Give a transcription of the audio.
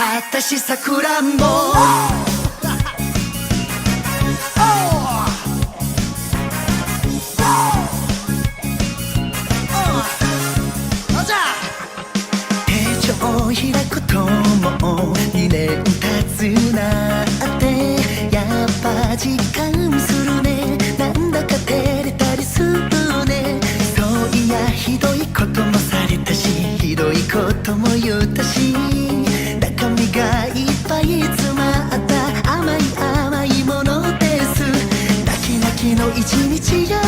あたしさくらんぼ手錠を開くと。も。2年経つなってやっぱ実感するねことも言ったし中身がいっぱい詰まった甘い甘いものです。泣き泣きの一日や